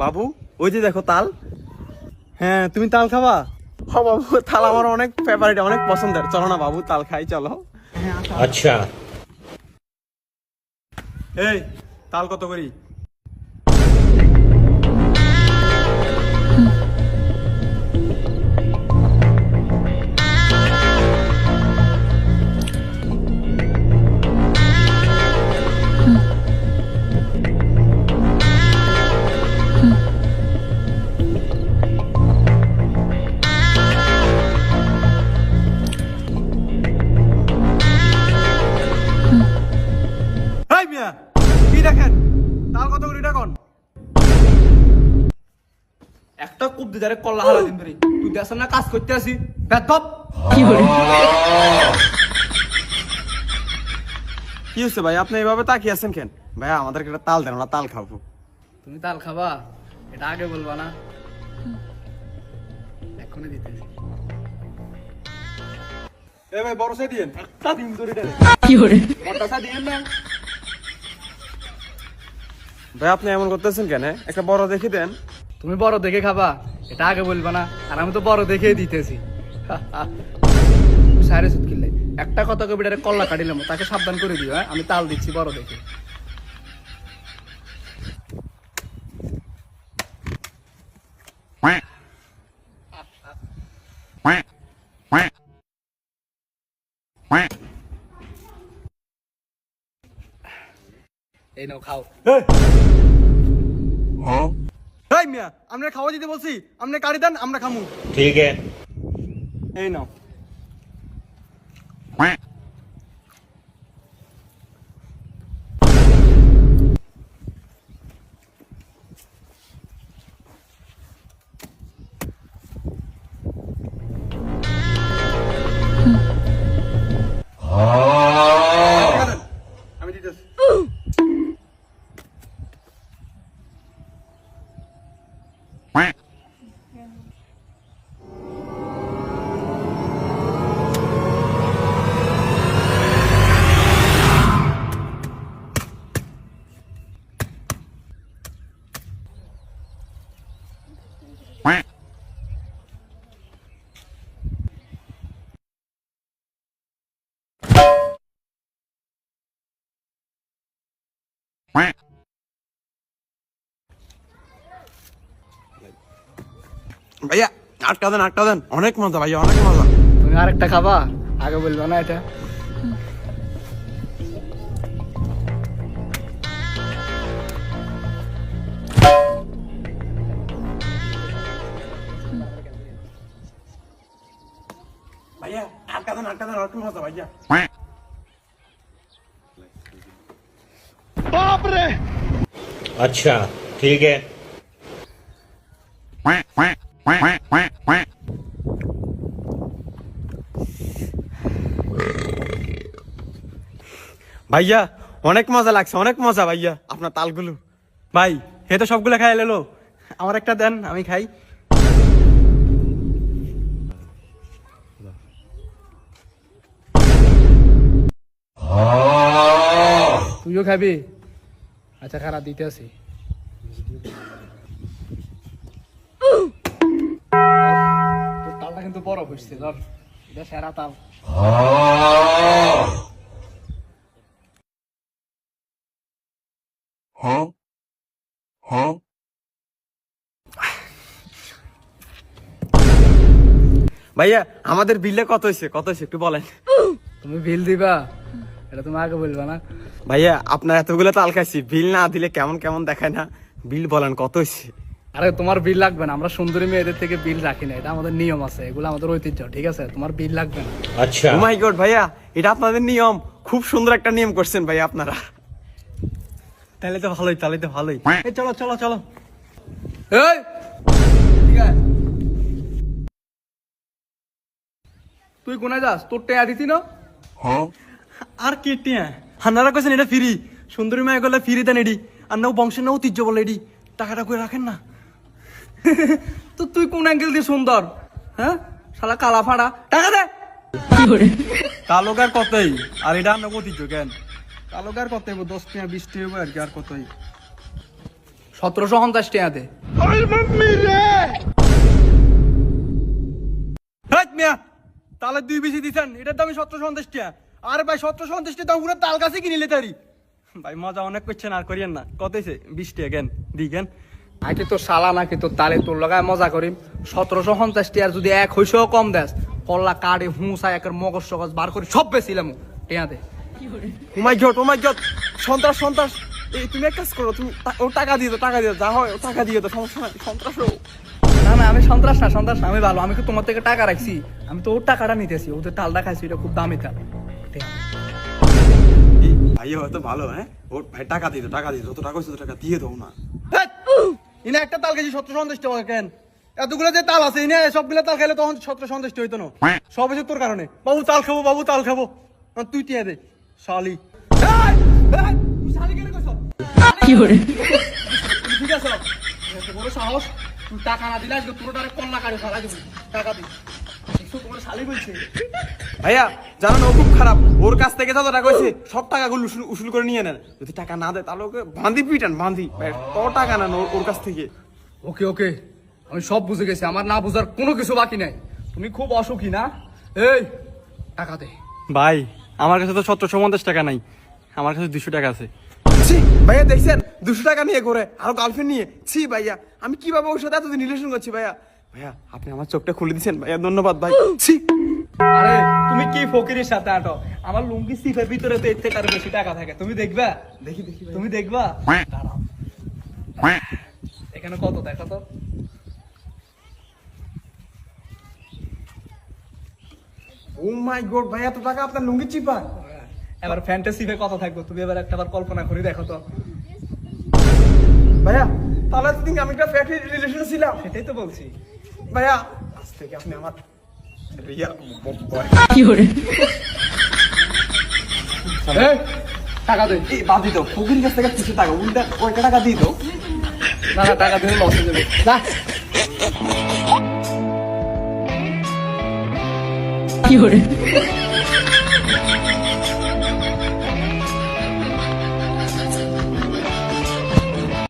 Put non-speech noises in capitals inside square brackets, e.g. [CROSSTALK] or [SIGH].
বাবু ওই যে দেখো তাল। হ্যাঁ তুমি তাল খাবা? হ্যাঁ বাবু তাল আমার অনেক ফেভারিট অনেক পছন্দের। চলো না বাবু তাল খাই চলো। আচ্ছা। এই তাল কত করি? কূপ দিদারে কল্লা হারা দিন ধরে। তুই দেশ না কাজ করতে আসি। বেদব কি হচ্ছে ভাই? আপনি এইভাবে তাকিয়ে আছেন কেন? ভাই আমাদেরকে একটা তাল দেন তাল খাব। তুমি তাল খাবা? এটা আগে বলবা না? এখনই দিতেছি এ ভাই বড় সাই দিয়েন। একটা দিন ধরে এটা বড়টা সা দিয়েন না। ভাই আপনি এমন করতেছেন কেন? একটা বড় দেখে দেন। তুমি বড় দেখে খাবা। এটা আগে বলবা না, আর আমি তো বড় দেখেই দিতেছি। [LAUGHS] সারে সুদ কিনলে একটা কথা কবিটারে কল্লা কাটিলাম, তাকে সাবধান করে দিও হ্যাঁ? আমি তাল দিচ্ছি বড় দেখে। এই নাও, খাও। মিয়া আমরা খাওয়া দিতে বলছি আপনি কাড়ি দেন আমরা খামু। ঠিক আছে। এই নাও। Quack. ভাইয়া আটকা দেন আটকা দেন অনেক মজা ভাইয়া অনেক মজা তুমি আরেকটা খাবা আগে বলবো না এটা ভাইয়া আটকা দেন আটকা দেন অনেক মজা ভাইয়া अच्छा ठीक है ভাইয়া অনেক মজা লাগছে অনেক মজা ভাইয়া। আপনার তালগুলো। ভাই হে তো সবগুলো খাই এলো আমার একটা দেন আমি খাই। তুইও খাবি? আচ্ছা খারাপ দিতে আসি। তালটা কিন্তু বড় হচ্ছে ধর এটা সেরা তাল। ভাইয়া আমাদের বিলে কত হয়েছে? কত হয়েছে? একটু বলেন। তুমি বিল দিবা? এটা তুমি আগে বলবা না। ভাইয়া আপনার এতগুলো তাল খাইছি বিল না দিলে কেমন কেমন দেখায় না? বিল বলেন কত হয়েছে? আরে তোমার বিল লাগবে না। আমরা সুন্দরী মেয়েদের থেকে বিল রাখি না। এটা আমাদের নিয়ম আছে। এগুলো আমাদের ঐতিহ্য ঠিক আছে? তোমার বিল লাগবে না। আচ্ছা। oh মাই গড ভাইয়া এটা আপনাদের নিয়ম। খুব সুন্দর একটা নিয়ম করছেন ভাই আপনারা। তাহলে তো ভালোই তাহলে তো ভালোই। এই চলো চলো চলো। এই! ঠিক আছে। তুই কোনায় যাস? তোর টেয়া দিতি না? হ্যাঁ। আর কি টেয়া? হানারা কইছেন এটা ফ্রি। সুন্দরী মেয়ে গলা ফ্রি দেন এডি। আর নাও বংশের নাও ঐতিহ্য বলে এডি। টাকাটা করে রাখেন না? তো তুই কোন অ্যাঙ্গেল দিয়ে সুন্দর? হ্যাঁ? শালা কালা ফাড়া। টাকা দে! তালুকার কতই? আর এটা আমরা ঐতিহ্য কেন? তালুকার কত হইব দশ টাকা বিশ টাকা হইব আর কি আর কতই? সতেরোশো পঞ্চাশ টাকা দে। মিয়া তালে দুই বেশি দিছেন। এটার দাম সতেরোশো পঞ্চাশ টাকা। আরে ভাই সতেরোশো পঞ্চাশ টাকা দাম পুরো তাল গাছে কিনিলে তারি। ভাই মজা অনেক করছেন আর করিয়েন না। কত বিশ টাকা কেন? দি কেন? নাকি তোর সালা নাকি তোর তালে তোর লগায় মজা করিম। সতেরোশো পঞ্চাশ টিয়ার যদি এক হইসেও কম দেস কল্লা কাড়ে হুঁসা একের মগজ সগজ বার করে সব বেছিলাম টিয়া দে ও মাই গড ও মাই গড সন্ত্রাস সন্ত্রাস। এই তুমি এক কাজ করো তুমি ও টাকা দিয়ে দাও টাকা দিয়ে যা হয় ও টাকা দিয়ে দাও সমস্যা নাই সন্ত্রাস না না আমি সন্ত্রাস না সন্ত্রাস আমি ভালো আমি কি তোমার থেকে টাকা রাখছি? আমি তো ওর টাকাটা নিতেছি ওদের তালটা খাইছি এটা খুব দামি তাল। ভাই হয়তো ভালো হ্যাঁ? ওর ভাই টাকা দিয়ে দাও টাকা দিয়ে যত টাকা হয়েছে টাকা দিয়ে দাও না। ইনা একটা তাল কেজি সত্তর সন্তুষ্ট টাকা কেন? এতগুলো যে তাল আছে ইনে সবগুলো তাল খাইলে তখন সত্তর সন্তুষ্ট হইতো না। সব হচ্ছে তোর কারণে। বাবু তাল খাব বাবু তাল খাব। তুই টিয়া দে শালি। এই, এই, তুই শালি কেন কইছ? তুমি ঠিক আছে বড় সাহস। টাকা না দিলে আজকে পুরোটারে কল্লা কাড়ে ফেলা দিবি। টাকা দিবি তোমার শালি বলছে। ভাইয়া জানো না ও খুব খারাপ। ওর কাছ থেকে যত টাকা হয়েছে সব টাকাগুলো উসুল উসুল করে নিয়ে নেন। যদি টাকা না দেয় তাহলে ওকে বাঁধি পিটান বাঁধি। কত টাকা নেন ওর- কাছ থেকে। ওকে ওকে। আমি সব বুঝে গেছি আমার না বুঝার কোনো কিছু বাকি নাই। তুমি খুব অসুখী না? এই টাকা দে। ভাই আমার কাছে তো সত্তর পঞ্চাশ টাকা নাই। আমার কাছে দুশো টাকা আছে। ছি ভাইয়া দেখছেন? দুশো টাকা নিয়ে করে আর গার্লফ্রেন্ড নিয়ে। ছি ভাইয়া আমি কীভাবে ওর সাথে এতদিন রিলেশন করছি ভাইয়া? ভাইয়া আপনি আমার চোখটা খুলে দিচ্ছেন ভাইয়া ধন্যবাদ ভাই। ছি। আরে তুমি কি ফকিরের সাথে আটো? আমার লুঙ্গি সিফের ভিতরে তো এর থেকে আরও বেশি টাকা থাকে। তুমি দেখবা? দেখি দেখি তুমি দেখবা? এখানে কত? দেখা তো। ও মাই গড ভাইয়া এত টাকা আপনার লুঙ্গি চিপা? এবার ফ্যান্টাসিফে কত থাকবে। তুমি এবার একটা বার কল্পনা করে দেখো তো। ভাইয়া তাহলে তো আমি একটা ফ্যাটি রিলেশন ছিলাম। সেটাই তো বলছি। ভাইয়া আজ থেকে আপনি আমার রিয়াল টাকা দে বাদ দিত ফকির কাছ থেকে কিছু টাকা উল্টা ওইটা টাকা দিয়ে দাও না না টাকা দিলে লস হয়ে যাবে কি Fiore.